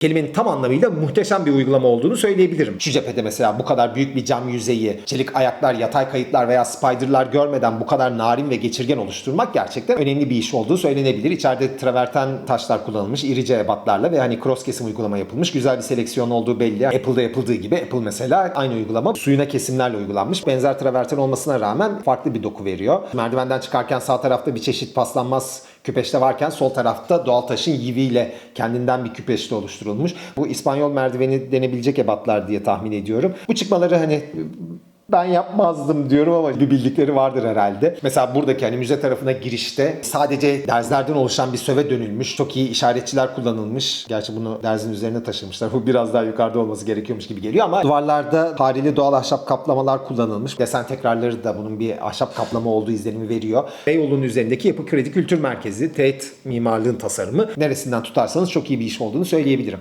kelimenin tam anlamıyla muhteşem bir uygulama olduğunu söyleyebilirim. Şu cephede mesela bu kadar büyük bir cam yüzeyi, çelik ayaklar, yatay kayıtlar veya spiderlar görmeden bu kadar narin ve geçirgen oluşturmak gerçekten önemli bir iş olduğu söylenebilir. İçeride traverten taşlar kullanılmış, irice ebatlarla ve hani cross kesim uygulama yapılmış. Güzel bir seleksiyon olduğu belli. Apple'da yapıldığı gibi Apple mesela aynı uygulama suyuna kesimlerle uygulanmış. Benzer traverten olmasına rağmen farklı bir doku veriyor. Merdivenden çıkarken sağ tarafta bir çeşit paslanmaz küpeşte varken sol tarafta doğal taşın yiviyle kendinden bir küpeşte oluşturulmuş. Bu İspanyol merdiveni denebilecek ebatlar diye tahmin ediyorum. Bu çıkmaları hani ben yapmazdım diyorum ama bir bildikleri vardır herhalde. Mesela buradaki hani müze tarafına girişte sadece derzlerden oluşan bir söve dönülmüş. Çok iyi işaretçiler kullanılmış. Gerçi bunu derzin üzerine taşımışlar. Bu biraz daha yukarıda olması gerekiyormuş gibi geliyor ama duvarlarda harili doğal ahşap kaplamalar kullanılmış. Desen tekrarları da bunun bir ahşap kaplama olduğu izlenimi veriyor. Beyoğlu'nun üzerindeki Yapı Kredi Kültür Merkezi, TET mimarlığın tasarımı neresinden tutarsanız çok iyi bir iş olduğunu söyleyebilirim.